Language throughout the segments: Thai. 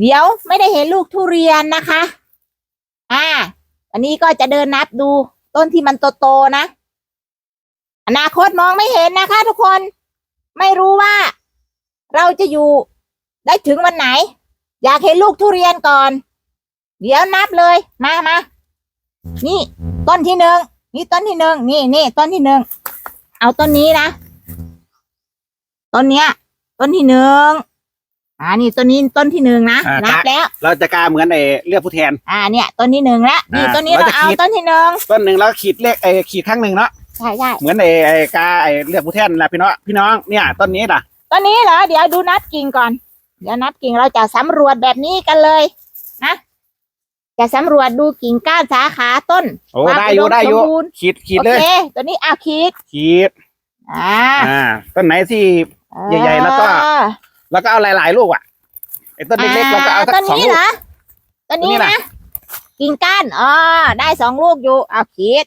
เดี๋ยวไม่ได้เห็นลูกทุเรียนนะคะ อ่า อันนี้ก็จะเดินนับดูต้นที่มันโตๆนะ อนาคตมองไม่เห็นนะคะ ทุกคนไม่รู้ว่า เราจะอยู่ได้ถึงวันไหน อยากเห็นลูกทุเรียนก่อน เดี๋ยวนับเลยมามานี่ ต้นที่หนึ่งนี่ต้นที่หนึ่งนี่นี่ต้นที่หนึ่งเอาต้นนี้นะต้นเนี้ย ต้นที่หนึ่ง อ่านี่ต้นนี้ต้นที่หนึ่งนะอ่านับ แล้ว เราจะกาเหมือนไอ้เลือกผู้แทน อ่าเนี่ยต้นที่หนึ่งแล้วนี่อ่าต้นนี้เราเราจะเอาขีดต้นที่หนึ่งต้นหนึ่งแล้วขีดเลขไอ้ขีดข้างหนึ่งเนาะใช่ใช่เหมือนไอ้ไอ้กาไอ้เลือกผู้แทนแหละพี่น้องพี่น้องเนี่ยต้นนี้ล่ะต้นนี้เหรอเดี๋ยวดูนับกิ่งก่อน เดี๋ยวนับกิ่งเราจะสำรวจแบบนี้กันเลยนะจะสำรวจดูกิ่งก้านสาขาต้น โอ้ความได้อยู่อุดมได้อยู่สมบูรณ์ ขีดขีดโอเลย เคตัวนี้เอาขีดขีดอ่าอ่าต้นไหนที่ ใหญ่ๆแล้วก็อ่า แล้วก็เอาหลายๆลูกอะไอ้ต้นเล็กๆเราก็เอาสักต้นสองนี้ลูเหรกอต้นนี้ต้นนี้นะน่ะกิ่งก้านอ๋อได้สองลูกอยู่ เอาขีด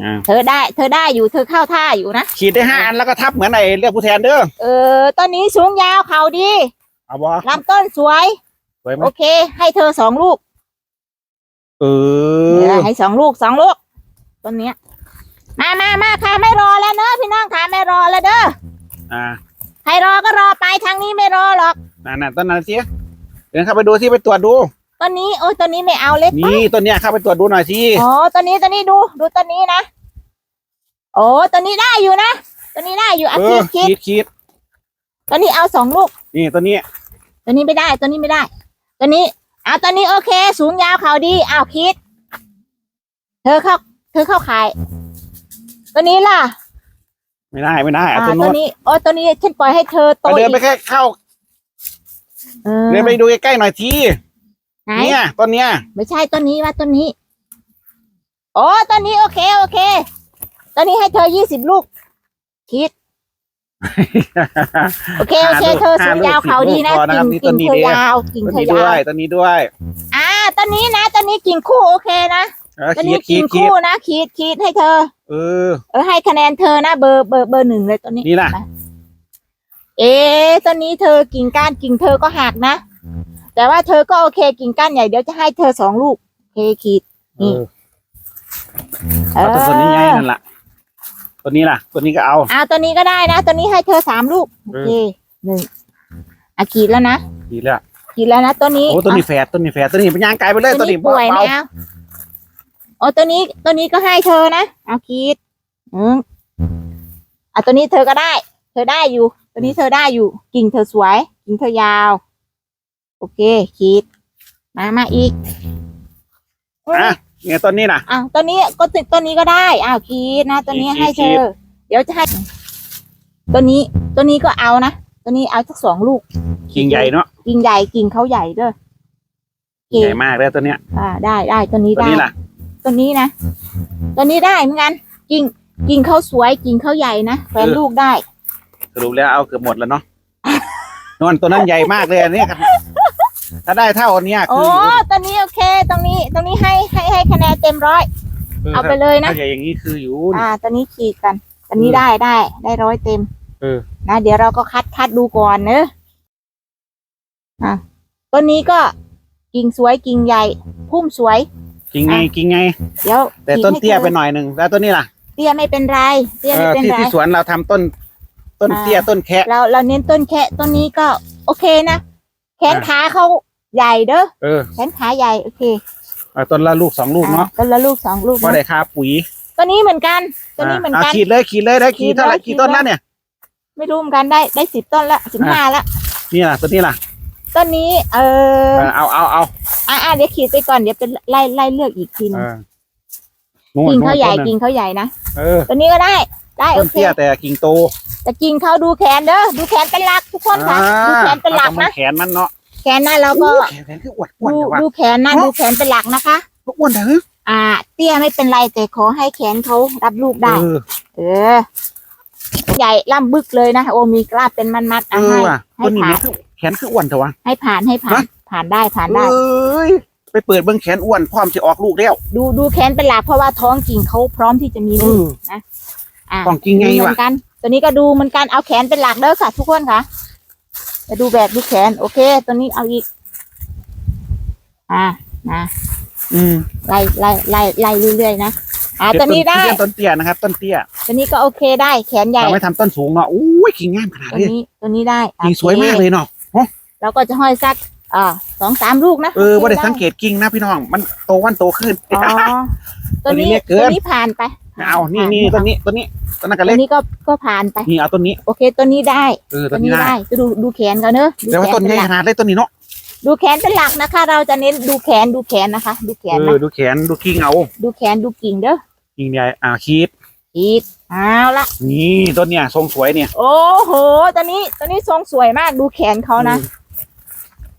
อ่า เธอได้ เธอได้อยู่ เธอเข้าท่าอยู่นะ ขีดได้ห้าอันแล้วก็ทับเหมือนไอ้เลือกผู้แทนเด้อ เออ ต้นนี้สูงยาวเขาดีเอาบ่ลำต้นสวย สวยไหมโอเค ให้เธอสองลูก เอเอออให้สองลูกสองลูก ต้นเนี้ย มามามาค่ะไม่รอแล้วเนอะพี่น้องค่ะไม่รอแล้วเด้อ อ่า ใครรอก็รอไปทางนี้ไม่รอหรอกนั่นน่ะต้นนั้นสิเดินเข้าไปดูสิไปตรวจดูต้นนี้โอ้ยต้นนี้ไม่เอาเล็กไปนี่ต้นเนี้ยเข้าไปตรวจดูหน่อยสิอ๋อต้นนี้ต้นนี้ดู ดูต้นนี้นะโอ้ต้นนี้ได้อยู่นะต้นนี้ได้อยู่อะเอคิอดคิดขีดขีดต้นนี้เอาสองลูกนี่ต้นนี้ตัวนี้ไม่ได้ตัวนี้ไม่ได้ตัวนี้เอาตัวนี้โอเค สูงยาวเขาดีอ้าวคิด เธอเข้า เธอเข้าขายตัวนี้ล่ะ ไม่ได้ไม่ได้อ่าเอาต้นตัวโน้นนี้โอ้ตัวนี้ฉันปล่อยให้เธอโตเอาเดินไปอีกแค่เข้า เออเดินไปดูใกล้ๆหน่อยทีไหนเนี่ยต้นเนี้ยไม่ใช่ต้นนี้ว่าต้นนี้ โอ้ต้นนี้โอเคโอเคต้นนี้ให้เธอยี่สิบลูก คิด โอเคโอเคเธอสูงยาวเขาดีนะห้าลูกิ่งสิบลูกพอนะครับนี่ต้นนี้กิ่งเธอยาวกิ่งต้นเธอนี้ด้ยาวยวต้นนี้ด้วย อ่าต้นนี้นะต้นนี้กิ่งคู่โอเคนะ เออต้นขีนี้ดขีกิ่ดงขีดคู่นะขีดขีดให้เธอ เออ เออให้คะแนนเธอนะเบอร์เบอร์เบอร์หนึ่งเลยตัวนี้นี่ล่ะเอ๊ะตอนนี้เธอกิ่งก้านกิ่งเธอก็หักนะ แต่ว่าเธอก็โอเคกิ่งก้านใหญ่เดี๋ยวจะให้เธอสองลูกโอเคขีดเอนี่อเอาต้นต้นนี้ไงนั่นล่ะต้นนี้ล่ะต้นนี้ก็เอา อ่าตัวนี้ก็ได้นะ ตัวนี้ให้เธอสามลูกโอเคหนึ่งอะขีดแล้วนะดีแล้วขีดแล้วนะตัวนี้โอ้ต้นนี้แฝดต้นนี้แฝดต้นนี้เป็นยางไกลไปเลยอะต้ตัวนนี้นี้ป่วยเบาไม่เอาโอ้ตัวนี้ตัวนี้ก็ให้เธอนะเอาขีดอืมอะตัวนี้เธอก็ได้ เธอได้อยู่ ตัวนี้เธอได้อยู่ กิ่งเธอสวย กิ่งเธอยาว โอเคขีดมามาอีกอะเนี่ยต้นนี้ล่ะอ้าวตัวนี้ก็ติดตัวนี้ก็ได้อ้าวคีดนะตัวนี้ขีดให้ขีเธดอเดี๋ยวจะให้ ตัวนี้ตัวนี้ก็เอานะตัวนี้เอาสักสองลูก กิ่งใหญ่เนาะกิ่งใหญ่กิ่งเขาใหญ่เด้อโอเคใหญ่มากเลยต้นเนี้ย อ่า ได้ได้ตัวนี้ต้นได้นี้ล่ะ ตัวนี้นะตัวนี้ได้เหมือนกันกิ่งกิ่งเขาสวยกิ่งเขาใหญ่นะแฟนลูกได้สรุปแล้วเอาเกือบหมดแล้วเนาะนนตัวนั้นใหญ่มากเลยอันเนี้ยถ้าได้เท่าอันเนี้ยโอ้คือตัวนี้โอเค ตรงนี้ ตรงนี้ให้ให้ให้คะแนนเต็มร้อย เอาไปเลยนะ ถ้าใหญ่อย่างนี้คืออยู่ อ่าตัวนี้ขีดกันตัวนี้เออได้ได้ได้ร้อยเต็มเออ นะเดี๋ยวเราก็คัดคัดดูก่อนเนอะอะต้นนี้ก็กิ่งสวยกิ่งใหญ่ พุ่มสวย กิ่งไงกิ่งไง เดี๋ยวแต่ขีดต้นให้เตี้ยธอไปหน่อยหนึ่งแล้วต้นนี้ล่ะ เตี้ยไม่เป็นไร เตี้ยเอไม่อเป็นที่ไรที่สวนเราทำต้น ต้นอ่าเตี้ยต้นแคะเราเราเน้นต้นแค่ต้นนี้ก็ โอเคนะแขนอ่าขาเขาใหญ่เด้อเออแขนขาใหญ่โอเคเอาต้นละลูกสองลูกเนาะอ่ต้นละลูกสองลูกพอนะได้ค่าปุ๋ยตัวนี้เหมือนกันตัวนี้เหมือนอ่ากันขีดเลยขีดเลยได้ขีขีดดเท่าไหร่แล้วกี่ต้นขีดแล้วแล้วเนี่ย ไม่รู้เหมือนกันได้ได้สิบต้นละสิบห้าละนี่ล่ะต้นนี้ล่ะ ต้นนี้ เออเออเอาเอาเอาอ่าอ่าเดี๋ยวขีดไปก่อนเดี๋ยวเป็นไล่ไล่เลือกอีกทีหนึเองอนู่นกิ่งเขาใหญ่นู่นต้นกิ่งเขาใหญ่นะเออตัวนี้ก็ได้ ได้ต้โอนเคเตี้ยแต่กิ่งโตแต่กิ่งเขาดูแขนเด้อดูแขนเป็นหลักทุกคนค่ะดูแขนเป็นหลักอานะแขนมันเนาะแขนนะเราก็โอ้แขนแขนคืออ้วนอ้วนดูแต่ว่าดูแขนนะดูแขนเป็นหลักนะคะ อ้วนแต่เฮ้ยอ่า เตี้ยไม่เป็นไรแต่ขอให้แขนเขารับลูกได้ เออเออ ใหญ่ล่ำบึกเลยนะโอมีกล้าบเป็นมันมัดๆเออะอให้ว่ะให้ต้นนี้ผ่านเนี่ยคือแข นคืออ้วนแต่ว่าให้ผ่านให้ผ่าน ฮะ ผ่านได้ผ่านได้ เอ้ยไปเปิดเบิ้งแขนอ้วนพร้อมจะออกลูกแล้วดูดูแขนเป็นหลักเพราะว่าท้องกิ่งเขาพร้อมที่จะมีเอลูกออะของจริงไงดูเหมืวะอนกัน ตัวนี้ก็ดูเหมือนกันเอาแขนเป็นหลักเด้อค่ะ ทุกคนค่ะจะดูแบกดูแขน โอเค ตัวนี้เอาอีก อ่านะอืมไล่ไล่ไล่ไล่เรื่อยๆนะอ่าตัวนี้ได้เตี้ยต้นเตี้ยนะครับ ต้นเตี้ยตัวนี้ก็โอเคได้ แขนใหญ่เราไม่ทำต้นสูงเนาะอู้ยกิ่งงามขนาดตัวนี้นี้ตัวนี้ได้อะกิ่งสวยมากโอคเลยเนาะ เราก็จะห้อยสักอ่าสองสามลูกนะเออว่าได้โคสังเกตกิ่งนะพี่น้อง มันโตวันโตขึ้น อ๋อตัวนี้ตัวนี้เล็กเกิน ตัวนี้ผ่านไปเอานี่นี่ต้นนี้ต้นนี้ต้นนั้นก็ตัเล็วกนี้ก็ก็ผ่านไปนี่เอาต้นนี้ โอเคตัวนี้ได้เออตัต้วนนี้นี้ได้ได้จะดูดูแขนเขาเนอะดูแต่ว่าแขต้นนใหเป็นญ่หลัขกนาดเลยต้นนี้เนาะดูแขนเป็นหลักนะคะ เราจะเน้นดูแขนดูแขนนะคะ ดูแขนเอนะอดูแขนดูกิ่งเอา ดูแขนดูกิ่งเด้อกิ่งใหญ่อ่าคีดอีกเอาละนี่ต้นเนี่ยทรงสวยเนี่ย โอ้โหตัวนี้ตัวนี้ทรงสวยมากดูแขนเขานะ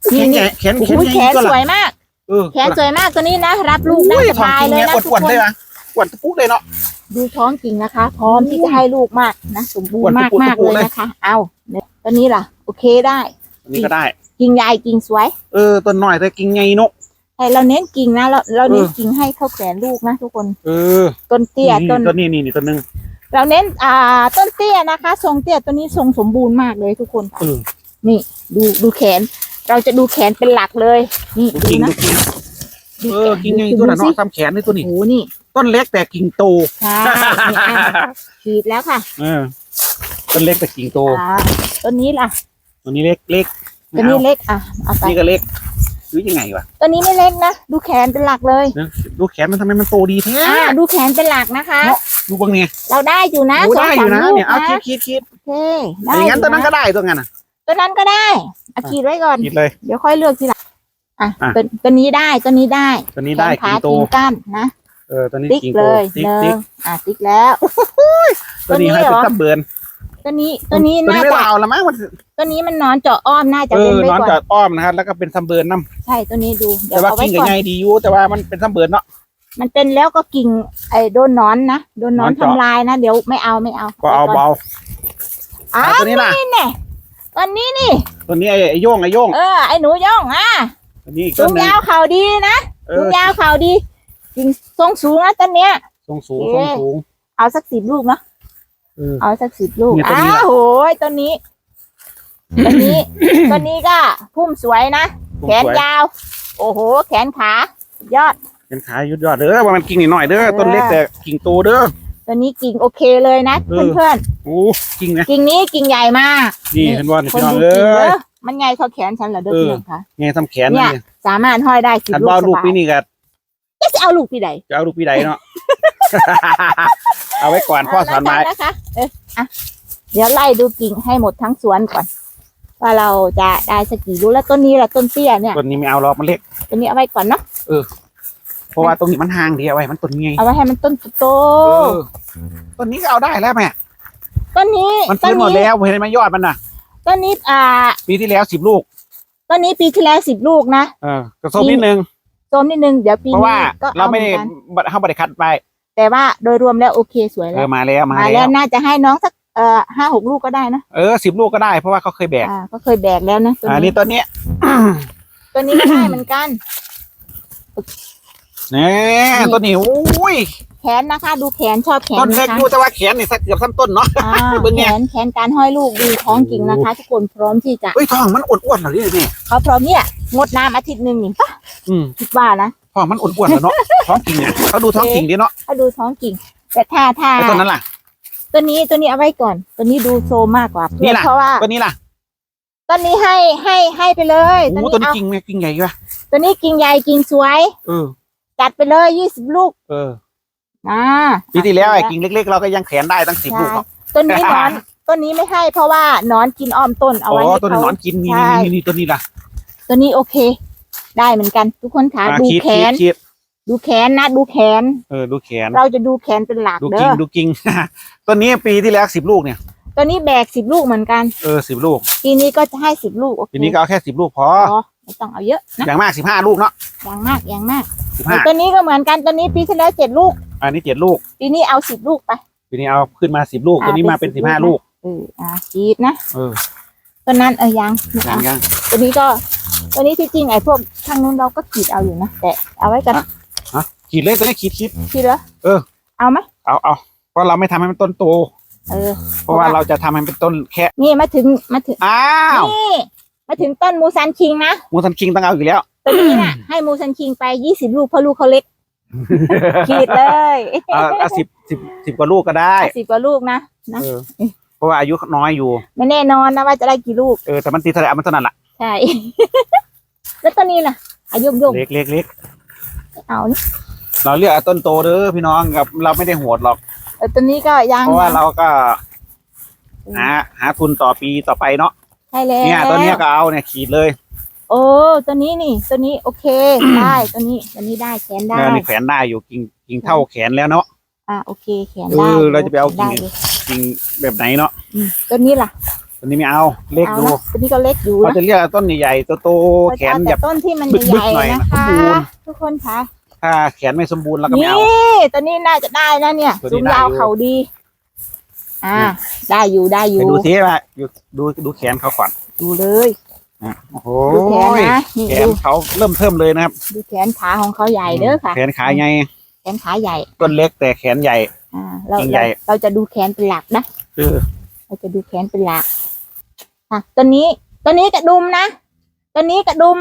แขนใหญ่แขนโอ้แขโหนแขใหญ่นก็สละวยมาก เออแขนสวยมากตัวนี้นะ รับลูกได้อุ้ยสทองบายกิ่งเลยเนี่ยนะอทุกวดคๆนเลยนะอวดปุ๊กเลยเนาะ ดูท้องกิ่งนะคะ พร้อมที่จะให้ลูกมากนะ สมบูรอ้วนณ์มากปุ๊บมากปุ๊บเลยเลยนะคะ เอาเนี่ยตัวนี้ล่ะ โอเคได้ อันนี้ก็ได้ กิ่งใหญ่กิ่งสวย เออต้นหน่อยแต่กิ่งใหญ่เนาะแต่เราเน้นกิ่งนะเราเราเน้นเออ กิ่งให้เข้าแขนลูกนะทุกคนเออต้นเตี้ยนี่ต้นต้นนี้นี่นี่ต้นหนึง เราเน้นอ่าต้นเตี้ยนะคะ ทรงเตี้ยตัวนี้ทรงสมบูรณ์มากเลยทุกคน เออ นี่ดูดูแขน เราจะดูแขนเป็นหลักเลย นี่ดูดูกิ่งนะดูกิ่งดูเออแขนกิ่งใหญ่ดูตัวละสิเนาะซ้ำแขนนี่ตัวนี้โอ้โหนี่ต้นเล็กแต่กิ่งโตใช่นี่อะฉีดแล้วค่ะเออต้นเล็กแต่กิ่งโตอ่าต้นนี้ล่ะตัวนี้เล็กเล็กตัวนี้เล็กอะเอาไปนี่ก็เล็กหรือยังไงวะตัวนี้ไม่เล็กนะดูแขนเป็นหลักเลยเนี่ยดูแขนมันทำไมมันโตดีแท้ อ่าดูแขนเป็นหลักนะคะ เนาะ ดูบ้างเนี่ยเราได้อยู่นะโอ้สองได้อสามยู่นะลูกเนี่ยเอานะคิดคิดคิดโอเคได้อย่างนั้นยู่ตัวนั้นะก็ได้ตัวนั้นอะ ตัวนั้นก็ได้เอาขีดไว้ก่อน คิดเลย เดี๋ยวค่อยเลือกทีหลังอะอะ ตัวตัวนี้ได้ตัวนี้ได้ตัวนี้ได้แขนขากิ่งโตกิ่งก้านนะเออตัวนี้ติ๊กกิ่งเลโตยติ๊กหนึ่ติ๊งกอะติ๊กแล้ว ตัวนี้ให้ตัวนี้เหรเป็นอตับเบิร์นตัวนี้ตัวนี้ตัวน่านี้ไม่จะเอาละมั้งมันตัวนี้มันนอนเจาะอ้อมน่าจะเอเป็นอไว้นอนก่อนจอดอ้อมนะครับแล้วก็เป็นซัมเบิร์นน้ใช่ตัวนี้ดูำเดี๋ยแต่วว่าเอาไว้กิ่งกับก่อนใหญ่ดีอยู่แต่ว่ามันเป็นซัมเบิร์นเนาะ มันเป็นแล้วก็กิ่งไอ้โดนหนอนนะโดนหนอนหนอนทำเจาะลายนะ เดี๋ยวไม่เอาไม่เอาก็เอาไว้ก่นเบาอ้าเอาวตัวนี้ล่ะ นี่แน่ตั วนี้นี่ ตัวนี้ไอ้ไอ้โย่งไอ้โย่งเออ ไอ้หนูย่องอะตัวนี้อีกสูต้นงหนึงยาวเข่าดีนะเอสูองยาวเข่าดีกิ่งทรงสูงนะต้นเนี้ย ทรงสูงเอ๊ะทรงสูง เอาสักสิบลูกเนาะเออเอาสักสิบลูกเนี่ยต้นอ้านี้ล่ะ วโหยต้นนี้ต้นนี้ต้นนี้ก็พุ่มสวยนะทรงแขนสวยยาว โอ้โห แขนขาสุดยอด เป็นขายุดยอดเด้อว่ามันกิ่งนิดหน่อยเด้อเออต้นเล็กแต่กิ่งโตเด้อ ตัวนี้กิ่งโอเคเลยนะเออ เพื่อนโอ้กิ่งนะ ๆกิ่งนี้กิ่งใหญ่มากนี่เห็นว่านี่คนพี่น้องดูเอ้กิ่งเด้ยอมันใหญ่เท่าแขนฉันเหรอเด้อเออเพื่อนคะไงทำแขนเนี่นี่ยสามารถห้อยได้สิบคันลูกว่าสลูกบาปียนี้ก็จะเอาลูกปีใดจะเอาลูกปีใดเนาะ เอาไว้ก่อนพ่อสอนไว้เานะคะเอออะเดี๋ยวไล่ดูกิ่งให้หมดทั้งสวนก่อน ว่าเราจะได้สักกี่ลูกแล้วต้นนี้ล่ะต้นเตี้ยเนี่ย ต้นนี้ไม่เอาหรอกมันเล็กต้นนี้เอาไว้ก่อนเนาะเพราะว่าตรงนี้มันห่างเดียวไว้มันต้นไงเอาไว้ให้มันต้นโตเออต้นนี้ก็เอาได้แล้วแม่ๆต้นนี้มันต้ฟื้นนหมดนี้แล้วเห็นไหมยอดมันน่ะต้นนี้อ่า ปีที่แล้วสิบลูกต้นนี้ปีที่แล้วสิบลูกนะเออกระส้มนิดนึงโซมนิดนึงเดี๋ยวปีเพราะนี้ว่าก็เราเอาเหไม่มือได้นกันบัตรเข้าบัตรคัดไปแต่ว่าโดยรวมแล้วโอเคสวยเอแล้อวมาแล้วมามาแล้แล้ววน่าจะให้น้องสักเอ่อห้าหกลูกก็ได้นะเออสิบลูกก็ได้เพราะว่าเขาเคยแบกอ่าก็เคยแบกแล้วนะตัวอ่านี่นี้ต้นเนี้ยตัวนี้ก็ได้เหมือนกันเนี่ยต้นนี้โอ้ยแขนนะคะ ดูแขนชอบแขนต้นเล็กนะคะอยู่แต่ว่าแขนนี่สักเกือบสั้นต้นเนาะ อ่าเบิ่งแขเนี่ยนแขนการห้อยลูกดูท้องกิ่งนะคะ ทุกคนพร้อมที่จะเฮ้ยท้องมันอ้วนๆเหรอเนี่ยแม่เขาพร้อมเนี่ยงดน้ำอาทิตย์หนึ่งนี่ปะอืมคิดว่านะท้องมันอ้วนๆเหรอเนาะท้องกิ่งเนี่ยเขาดูท้องกิ่งดิเนาะถ้าดูท้องกิ่ง แต่ถ้าถ้า ไอ้ต้นนั้นล่ะ ตัวนี้ตัวนี้เอาไว้ก่อน ตัวนี้ดูโซมมากกว่านี่ล่ะ เพราะว่าต้นนี้ล่ะต้นนี้ให้ให้ให้ไปเลยโอ้ตัวต้นนี้นี้เอากิ่งแม่กิ่งใหญ่ป่ะตัวนี้กิ่งใหญ่กิ่งสวย เออ จัดไปเลยยี่สิบลูกเอออ่าปีที่แล้วไอ้กิ่งเล็กๆ เราก็ยังแขนได้ตั้งสิบใช่ลูกเนาะต้นนี้หนอนต้นนี้ไม่ให้เพราะว่าหนอนกินอ้อมต้นเอาอ๋ไว้อให้ต้นนี้เขาหนอนกินนี่ใช่นี่นี่ต้นนี้ล่ะตัวนี้โอเค ได้เหมือนกัน ทุกคนค่ะอ่าดูคิดแขคิดนคิดดูแขนนะ ดูแขน เออดูแขน เราจะดูแขนเป็นหลัก ดูเด้กิ่งอดูกิ่งต้นนี้ปีที่แล้วสิบลูกเนี่ยตัวนี้แบกสิบลูกเหมือนกัน เออสิบลูก ปีนี้ก็จะให้สิบลูกโอเคปีนี้ก็เอาแค่สิบลูกพออ๋อไม่ต้องเอาเยอะนะอย่างมากสิบห้าลูกเนาะอย่างมากอย่างมาก สิบห้าตัวนี้ก็เหมือนกันตัวนี้ปีที่แล้วเจ็ดลูก อันนี้เจ็ดลูก ปีนี้เอาสิบลูกไป ปีนี้เอาขึ้นมาสิบลูกอ่าตัวนี้มาเป็นเป็สินบห้า10ลูก เอออ่าจีดนะ เออตัวนั้นเออยังไม่ยัเอางยังตัวนี้ก็ตัวนี้ที่จริงไอ้พวกทางนู้นเราก็ขีดเอาอยู่นะแต่เอาไว้กันขีดเลยตัวนี้ขีดขีดขีดเหรอเออ เอาไหมเอาเอาเพราะเราไม่ทำให้มันต้นโต เออ เพราะว่าเราจะทำให้มันเป็นต้นแค่นี่มาถึงมาถึงอ้าวนี่มาถึงต้นมูซันคิงนะมูสันคิงต้องเอาอีกแล้ว ตัวนี้น่ะให้มูซันคิงไปยี่สิบลูกเพราะลูกเขาเล็ก ขีดเลยเอาเอาสิบสิบสิบกว่าลูกก็ได้สิบกว่าลูกนะนะเออเพราะว่าอายุน้อยอยู่ ไม่แน่นอนนะว่าจะได้กี่ลูก เออแต่มันตีทะเลเอามันเท่านั้นแหละใช่ แล้วตัวนี้ล่ะอายุยงเล็กเล็กเล็กเอานี่เราเลือกเอาต้นโตเด้อพี่น้องกับเราไม่ได้โหดหรอกเออตัวนี้ก็ยังเพราะว่าเราก็หาหาทุนต่อปีต่อไปเนาะใช่แล้วเนี่ยตัวเนี้ยก็เอาเนี่ยขีดเลย โอ้ตัวนี้นี่ ตัวนี้โอเค ได้ตัวนี้ตัวนี้ได้แขนได้เนี่ยนี่แขวนได้อยู่กิ่งกิ่งเท่าแขนแล้วเนาะอ่าโอเคแขนเอได้อเราจะไปเอากิ่งด้ลยกิ่งแบบไหนเนาะอืมตัวนี้ล่ะตัวนี้ไม่เอาเล็กเอาดูนะตัวนี้ก็เล็กอยู่เรานะจะเรียกต้นใหญ่ๆโตๆแขนเราจะเอาแบแต่บต้นที่มันบึกๆใหญ่หน่อยๆนะนะคะ สมบูรณ์ ทุกคนคะถ้าแขนไม่สมบูรณ์เราก็ไม่นี่เอา ตัวนี้น่าจะได้นะเนี่ยตัวนี้สูงยาวได้อยู่ เขาดี อ่าเนี่ยได้อยู่ได้อไปยู่ดูทีว่าอยู่ดูดูแขนเขาก่อนดูเลยอะ โอ้โหดูแขนนะนี่แขดูนเขาเริ่มเทิมเลยนะครับดูแขนขาของเขาใหญ่เด้อค่ะ แขนขาใหญ่แขนขาใหญ่ ต้นเล็กแต่แขนใหญ่ อ่า เราจริงใหญ่ เราเราจะดูแขนเป็นหลักนะ เออเราจะดูแขนเป็นหลักค่ะตัวนี้ตัวนี้กระดุมนะตัวนี้กระดุม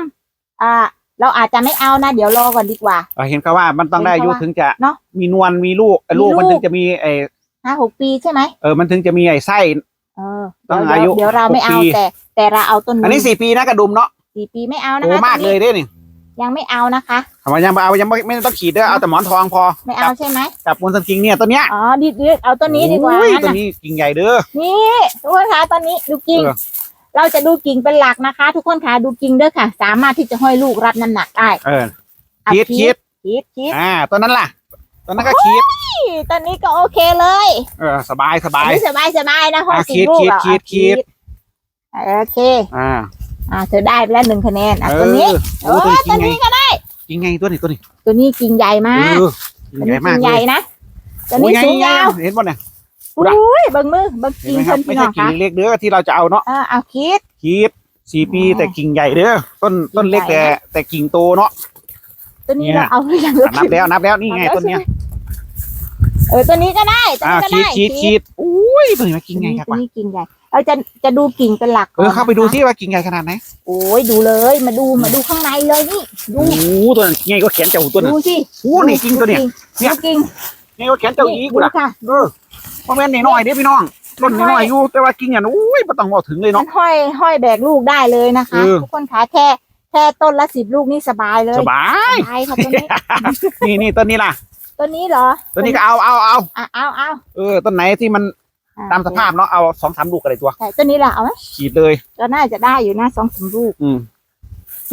อ่า เราอาจจะไม่เอานะ เดี๋ยวรอก่อนดีกว่า เราเห็นเขาว่ามันต้องได้อายุเห็นเขาว่าถึงจะเนอะมีนวลมีลูกไอ้ลูกมีลูก มันถึงจะมีไอ้ห้าหกปีใช่ไหมเออมันถึงจะมีไอ้ไส้ เออต้องเดี๋วอายุเดี๋ยวเราไม่เอาหกปี แต่ แต่เราเอาต้นอันนี้สี่ปีนะกระดุมเนาะสี่ปีไม่เอานะโอ้คะมากตัวเลนี้ยเด้นี่ยังไม่เอานะคะทำไมยังไม่เอายังไม่ไม่ต้องขีดเด้อเอาแต่หมอนทองพอไม่เอาใช่ไหมจับมูลสันคิงเนี่ยตัวเนี้ยอ๋อดิดๆเอาต้นนี้ดีกว่าโอ้ยงั้นตัวน่ะนี้กิ่งใหญ่เด้อนี่ทุกคนคะตอนนี้ดูกิ่งเออเราจะดูกิ่งเป็นหลักนะคะ ทุกคนคะดูกิ่งเด้อค่ะ สามารถที่จะห้อยลูกรับน้ำหนักได้เอออะขีดขีดคิดคิดอ่าตัวนั้นล่ะตัวนั้นก็ขีดนี่ตอนนี้ก็โอเคเลย เออสบายสบายอันนี้สบายสบายนะห้อยอะสี่ลูกขีดอะขีดขีดอะ โอเค อ่า อ่า เธอได้ไปแล้วหนึ่งคะแนน อะเอตัวนี้อเอโอ้ตัวอนี้ตัวกิ่งไงนี้ก็ได้ กิ่งไงตัวนี้ตัวนี้ตัวนี้กิ่งใหญ่มากเออกิ่งตัวใหญ่นี้มากกิ่งเลใหญ่ยนะ ตัวโอ้นี้ยไงสูงไงยาวเห็นป่ะเนี่ยอุ้ยเบิ่งมือเบิ่งเห็นกิ่งไหมคเพิ่รับนไม่พี่น้ใช่องกิ่งคะเล็กเด้อที่เราจะเอาเนาะเออเอาคิดขีดสี่ปีอ๋อแต่กิ่งใหญ่เด้อต้นต้นเล็กกิ่งแต่ใหญ่นะ แต่กิ่งโตเนาะ ตัวนี้เนี่ย เราเอาหรือยังนับแล้วนับแล้วนี่ไงต้นเนี้ยเออตัวนี้ก็ได้ตัวอ่านี้ก็ขีดได้ขีดขีดอุ้ยตัวนี้มันกิ่งไงครับตัววะนี้กิ่งใหญ่ เราจะจะดูกิ่งเป็นหลักก่เออนอเข้าไปดูนะคะที่ว่ากิ่งใหญ่ขนาดไหนโอ้ยดูเลยมาดูมาดูข้างในเลยนี่ดูโอ้โหตัวนั้นใหญ่ก็แขนเจ้าตัวนั้น ดูสิโอ้โหนี่กิ่งตัวเนี้ยเนี่เนี่ยยกิ่งใหญ่ก็แขนเจ้าอีกกูดูละค่ะเออเพราะแม่นน้อยๆเด้พี่น้องต้นน้อยๆอยู่แต่ว่ากิ่งอย่างอุ้ยไม่ต้องบอกถึงเลยมัเนาะ นห้อยห้อยแบกลูกได้เลยนะคะ เออ ทุกคนคะแค่แค่ต้นละสิบลูกนี่สบายเลยสบายสบายค่ะตัวนี้ นี่นี่ต้นนี้ล่ะ ตัวนี้เหรอต้นนี้ก็เอาเอาเอา อะเอาเอาเออต้นไหนที่มันอะ ตามสภาพเนาะเอาสองสามลูกอะไรตัวใช่ตัวนี้ล่ะเอาไหมขีดเลยก็น่าจะได้อยู่นะสองสามลูกอืม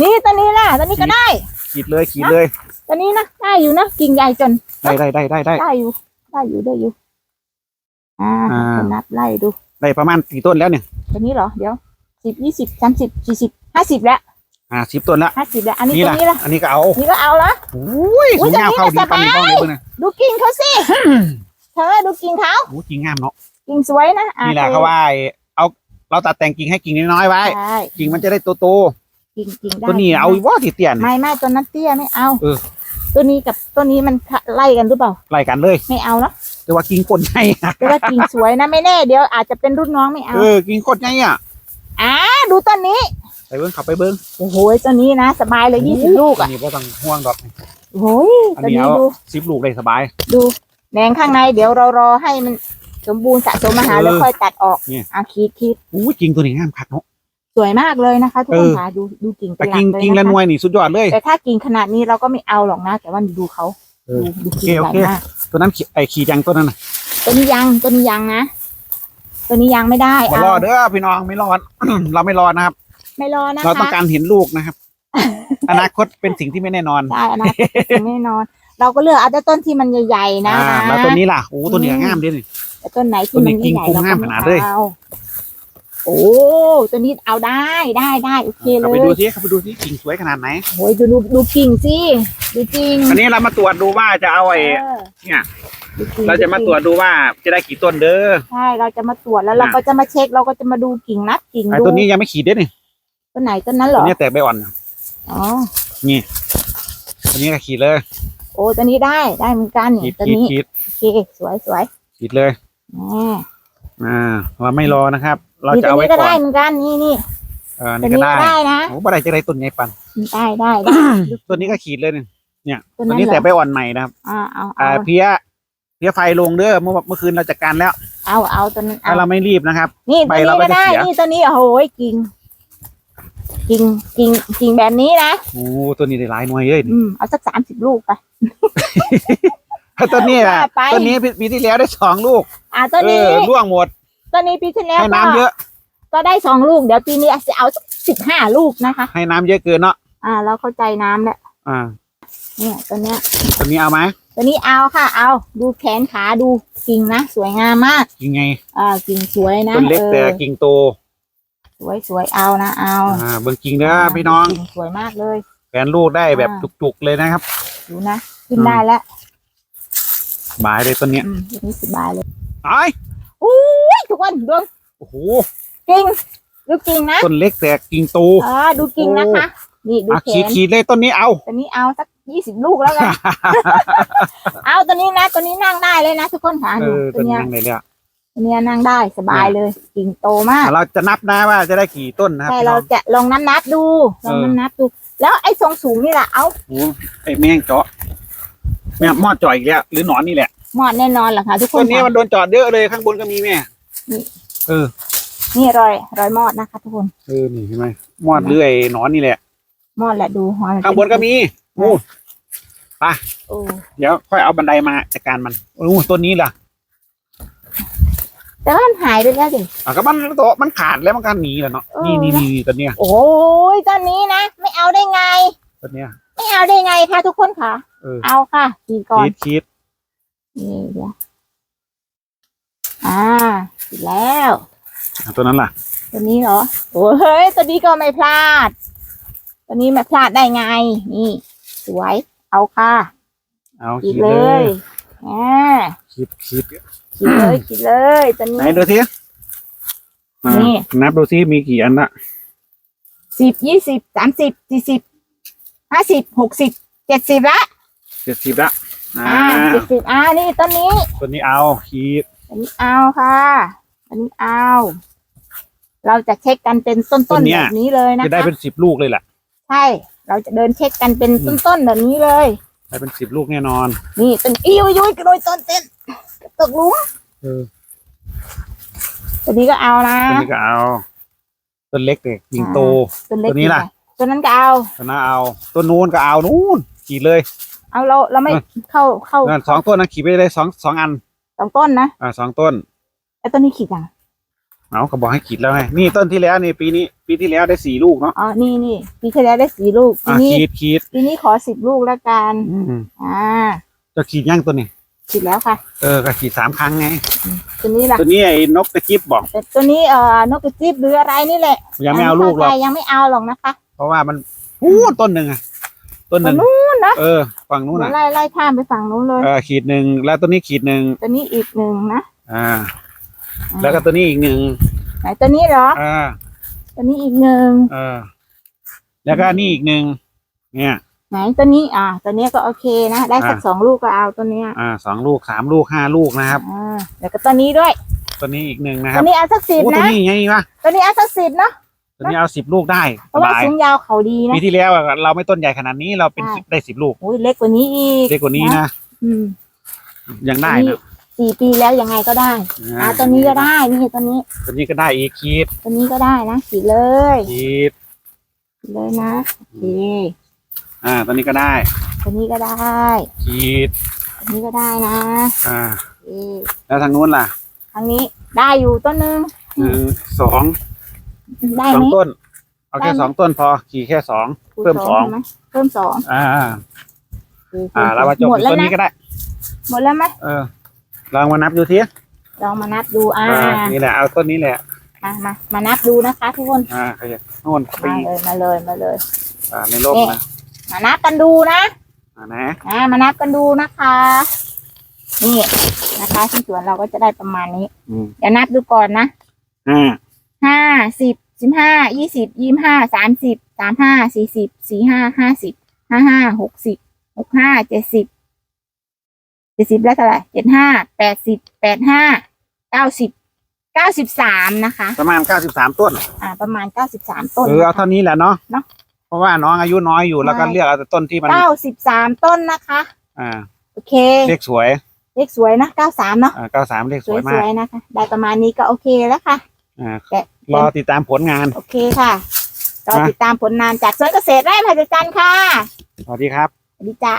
นี่ตัวนี้ล่ะตัวนี้ก็ได้ขีดเลยขีดเลยตัวนี้นะได้อยู่นะกิ่งใหญ่จนได้ได้ได้ได้ได้ได้อยู่ ได้อยู่ได้อยู่อ่าอ่าจะนับไล่ดูได้ประมาณกี่ต้นแล้วเนี่ยตัวนี้เหรอเดี๋ยวสิบยี่สิบสามสิบสี่สิบห้าสิบแล้วอ่าสิบต้นแล้วห้าสิบแล้วอันนี้นี่ตัวล่ะนี้ละอันนี้ก็เอานี่ก็เอาละโอ้ยอุ๊สูยงยาวตัวนี้เข้าดีน่ะปันสบายนี่ป้องเลยเพื่อนนะดูกิ่งเขาสิเธอดูกิ่งเขาโอ้จริงงามเนาะ กิ่งสวยนะอ่นี่แหละเขาว่าไอ้เอาเราตัดแต่งกิ่งให้กิ่งน้อยๆไว้ ใช่กิ่งมันจะได้โตกิ่งกิ่งๆได้ตัวนี้เอาว่าที่เตี้ยน ไม่ไม่ตัวนั้นเตี้ยไม่เอาเออ ตัวนี้กับตัวนี้มันไล่กันหรือเปล่า ไล่กันเลย ไม่เอาเนอะแต่ว่ากิ่งโคตรใหญ่อะแต่ว่ากิ่งสวยนะไม่แน่เดี๋ยวอาจจะเป็นรุ่นน้องไม่เอาเออกิ่งโคตรใหญ่อะอ่าดูต้นนี้ไปเบิ้งขับไปเบิ้งโอ้โหต้นนี้นะสบายเลยยี่สิบลูกอัอะนนี้ก็ต้องห่วงดอกโอ้ยอันต้นนี้นี้เอาดูสิบลูกได้สบายดูแหนงข้างในเดี๋ยวเรารอให้มัน สมบูรณ์สะสมอาหารเออแล้วค่อยตัดออกเนี่ยอะคิดคิดอู้กิ่งตัวนี้งามคักเนาะ สวยมากเลยนะคะทุกคนเออค่ะดูดูกิ่งเป็แต่นหลักกิ่งเลยกิ่งละนะหน่คะวยนี่สุดยอดเลย แต่ถ้ากิ่งขนาดนี้เราก็ไม่เอาหรอกนะ แต่ว่าดูเขาเออดูดูกิ่งโอใหเคญ่โอเค มากตัวนั้นขี่ไอ้ขี่จังตัวนั้นน่ะตัวนี้ยังตัวนี้ยังนะตัวนี้ยังไม่ได้มารอเด้อพี่น้องไม่รอด เราไม่รอดนะครับ ไม่รอนะเราต้องคะการเห็นลูกนะครับ อนาคตเป็นสิ่งที่ไม่แน่นอนใช่อนาคตเป็นแน่นอน เราก็เลือกเอาแต่ต้นที่มันใหญ่ๆนะอ่าแล้วตัวนี้ล่ะโอ้ตัวนี้งามดินี่ แต่ต้นไหนที่ตัวนี้มันกิ่ไม่งใหญ่เรางามก็ขไม่นาดเลยเอาโอ้ตัวนี้เอาได้ได้ได้โอเคเลเข้ายไปดูซิเข้าไปดูซิกิ่งสวยขนาดไหนโอ้ยดูดูดูกิ่งสิดูจริงอันนี้เรามาตรวจดูว่าจะเอาไอ้เออเนี่ยดูจริงเราจะมาตรวจดูว่าจะได้กี่ต้นเด้อใช่เราจะมาตรวจแล้วเราน่ะก็จะมาเช็คเราก็จะมาดูกิ่งนัดกิ่งไอ้ดูตัวนี้ยังไม่ขีดเด้อนี่ต้นไหนต้นนั้นเหรตัวอนี้แตกใบอ่อนอ๋อตัวนี้ก็ขีดเลย โอ้ตัวนี้ได้ได้เหมือนกันขีนี่ดตัวขีดนี้ขีดโอเคสวยสวยขีดเลย แหมอ่าเราไม่รอนะครับ เรานี่จะตัวเอาไว้นี้ก็ก่อได้นเหมือนกันนี่นี่เเออตัวนี่ก็นี้ได้ก็ได้นะโอ้บ่ได้จะได้ต้นใหญ่ปันได้ได้ได้ตัวนี้ก็ขีดเลยเนี่ยเนี่ยตัวตัวนั้นนี้เหรแต่อไปอ่อนใหม่นะครับอ่าเอาอ่าเอาเพี้ยเพี้ยไฟลงเด้อเมื่อเมื่อคืนเราจัดการแล้ว เอาเอาตัวนั้นเอาถ้าเราไม่รีบนะครับ นี่ใบตัวเรานี้ก็ก็จะได้เสียนี่ตัวนี้โอ้โหกิ่งกิ่งกิ่งกิ่งแบบนี้นะโอ้ตัวนี้ได้หลายหน่วยเลยอืมเอาสักสามสิบลูกไปตัวนี้อะว่าไปตัวนี้ปีปีที่แล้วได้สองลูก อ่าตัวเอนี้ อร่วงหมดตัวนี้ปีที่แล้วให้ก็น้ำเยอะ ก็ได้สองลูก เดี๋ยวปีนี้จะเอาสักสิบห้าลูกนะคะ ให้น้ำเยอะเกินเนาะอ่า เราเข้าใจน้ำแล้วอ่าเนี่ยตัวเนี้ย ตัวนี้เอาไหมตัวนี้เอาค่ะ เอาดูแขนขาดูกิ่งนะ สวยงามมาก ยังไงอ่ากิ่งสวยนะต้นเล็กออแต่กิ่งโตสวยสวยเอานะเอาอ่าเบิ่งกิ่งเด้อพี่น้องกิ่สวยมากเลยแขนลูกได้แบบอ่า จุกๆเลยนะครับ ดูนะ ขึ้นได้แล้ว บายเลยต้นเนี้ย อืมตัวนี้สบายเลย ไอ้ายอุ้ยทุกคนดูโอ้โหกิ่งดูกิ่งนะต้นเล็กแต่กิ่งโตอ่าดูกิ่งนะคะนี่ดูอะแขขีดนขีดเลยต้นนี้เอา ตัวนี้เอาสักยี่สิบลูกแล้วกัน เอาตัวนี้นะตัวนี้นั่งได้เลยนะทุกคนค่ะเอดูอตัต้วนเนี้ยยังไงเนี่ยตัวเนี้ยนั่งได้สบายเลย กิ่งโตมาก เราจะนับนะว่าจะได้กี่ต้นนะครับแต่พี่น้เราอง จะลองนับนับๆดูลองเออนับนับๆดู แล้วไอ้ทรงสูงนี่แหละเอา โอ้โหไอ้แมงเจาะแม่มอดเจ่อยอีกแล้วหรือหนอนนี่แหละห มอดแน่นอนแหละค่ะ ทุกคต้นนนี้ค่ะมันโดนเจอดเยอะเลยข้างบนก็มีแม่นี่เออนี่รอยรอยมอดนะคะ ทุกคนเออนี่เห็นไหมมอดเลื่อยหนอนนี่แหละ มอดแหละดูหัวมัข้างบนก็มีโอ้โอ้เดี๋ยวค่อยเอาบันไดมาจัดการมันโอ้ต้นนี้ล่ะแต่ว่ามันหายไปแล้วดิอะก็มันโตะมันขาดแล้วมันก็หนีแหละเนาะเออนี่นี่นี่นี่ต้นเนี้ยโอ้ยตอนนี้นะไม่เอาได้ไง ต้นเนี้ยไม่เอาได้ไงคะทุกคนค่ะ เออเอาค่ะดีก่อนคิดคิด นี่เดี๋ยวอ่าติดแล้ว อะตัวนั้นล่ะ ตัวนี้เหรอโอ้เฮ้ย ตัวนี้ก็ไม่พลาด ตัวนี้ไม่พลาดได้ไง นี่ สวย เอาค่ะ เอาขีคิดดเลเลยยอ่าคิดคิดขีดเลยขีดเลยตัวไหนนี้ ดูสิอะนี่ นับดูสิมีกี่อันละสิบยี่สิบสามสิบสี่สิบห้าสิบหกสิบเจ็ดสิบละเจ็ดสิบละ อ่าอ่าเจ็ดสิบอ่านี่ต้นนี้ตัวนี้เอาคิดอันนี้เอาค่ะ อันนี้เอา เราจะเช็คกันเป็นต้นๆแบบนี้เลยนะจะได้คะเป็นสิบลูกเลยแหละใช่ เราจะเดินเช็คกันเป็นต้นๆแบบนี้เลย ได้เป็นสิบลูกแน่นอนนี่เป็นอิวยุยกระโดยต้นเต้นตกหลุมเออตัวนี้ก็เอานะตัวนี้ก็เอาต้นเล็กเด็กยิงโต ตัวเล็กตัวนี้ล่ะ ตัวนั้นก็เอาตัวนั้นเอาต้นนู้นก็เอานู้นขีดเลย เอาเราเราไม่เออเข้าเข้านั่นสองต้นนะขีดไปเลยสองสองอันสองต้นนะอ่าสองต้นไอ้ต้นนี้ขีดยังเอาก็บอกให้ขีดแล้วไงนี่ต้นที่แล้วนี่ปีนี้ ปีที่แล้วได้สี่ลูกเนาะอ๋อนี่นี่ปีที่แล้วได้สี่ลูกปีอ่านี้ขีดขีดปีนี้ขอสิบลูกแล้วกันอืมอ่าจะขีดย่างตัวนี้ขีดแล้วค่ะ เออก็ขีดสามครั้งไง ตัวนี้ล่ะตัวนี้ไอ้นกกระจิบบอกแต่ตัวนี้เอ่อนกกระจิบหรืออะไรนี่แหละยังไม่เอาลูกหรอกนนี้เข้าใจยังไม่เอาหรอกนะคะ เพราะว่ามันอู้ต้นหนึ่งอะ ต้นหตัวนึ่งนู้นนะเออฝั่งนู้นเดี๋ยอะวไล่ไล่ข้ามไปฝั่งนู้นเลยเออขีดหนึ่งแล้วตัวนี้ขีดหนึ่งตัวนี้อีกหนึ่งนะอ่า แล้วก็ตัวนี้อีกหนึ่งไหนตัวนี้เหรออ่าตัวนี้อีกหนึ่งเออ แล้วก็นี่อีกหนึ่งเนี่ยไหนตัวนี้อ่าตัวนี้ก็โอเคนะได้สักอ่าสองลูกก็เอาตัวเนี้ยอ่าสองลูกสามลูกห้าลูกนะครับอ่าเดี๋ยวก็ตัวนี้ด้วย ตัวนี้อีกหนึ่งนะคตัรัวบนี้เอาสักสิบโอ้ตัวนะนี้ไงวะตัวนี้เอาสักสิบเนาะ ตัวนี้เอาสิบลูกได้เพสราะว่าบายสูงยาวเขาดีนะ ปีที่แล้วอะเราไม่ต้นใหญ่ขนาดนี้เราเป็นใช่สิบได้สิบลูกโอ้ยเล็กกว่านี้อีกเล็กกว่านี้นะอืมยังได้ตัวนี้นะสี่ปีแล้วยังไงก็ได้อ่าตัวนี้ก็ได้นี่ตัวนี้ ตัวนี้ก็ได้อีกขีดตัวนี้ก็ได้นะขีดเลยขีดขีดเลยนะโอเคอ่าตัวนี้ก็ได้ตัวนี้ก็ได้ขีดตัวนี้ก็ได้นะอ่า โอเคแล้วทางนู้นล่ะทางนี้ได้อยู่ต้นหนึ่งหนึ่งสอง ได้สอไหงมต้น เอาแค่ได้ไหมสองต้นพอขี่แค่สอง เพิ่มสอง ใช่ไหมเพิ่มสองอ่าโอเคอ่าเรามาจบหมดที่แล้วต้นนะนี้ก็ได้ หมดแล้วไหมเออ ลองมานับดูทีลองมานับดูอ่าอ่านี่แหละ เอาต้นนี้แหละ มามามานับดูนะคะทุกคนอ่าขยับโน่นไปมาเลยมาเลยมาเลย อ่าในร่มนี่นะมานับกันดูนะ อ่านะ อ่ามานับกันดูนะคะ นี่นะคะที่สวนเราก็จะได้ประมาณนี้ อืม เดี๋ยวนับดูก่อนนะอ่า ห้าสิบ สิบห้ายี่สิบยี่ห้าสามสิบสามห้าสี่สิบสี่ห้าห้าสิบห้าห้าหกสิบหกห้าเจ็ดสิบเจ็ดสิบแล้วเท่าไหร่เจ็ดห้าแปดสิบแปดห้าเก้าสิบเก้าสิบสามนะคะ ประมาณเก้าสิบสามต้น อ่า ประมาณเก้าสิบสามต้นเออเอาเท่านี้แหละเนาะเนาะเพราะว่าน้องอายุน้อยอยู่แล้วก็ใช่เลือกเอาแต่ต้นที่มันเก้าสิบสามต้นนะคะ อ่า โอเค เลขสวย เลขสวยนะเก้าสามเนาะอ่าเก้าสามเลขสสวยมาวกยๆนะคะ ได้ประมาณนี้ก็โอเคแล้วค่ะ อ่า แต่ รอติดตามผลงานโอเคค่ะรอนะติดตามผลงานจากสวนเกษตรไร่มหัศจรรย์ค่ะ สวัสดีครับ สวัสดีจ้า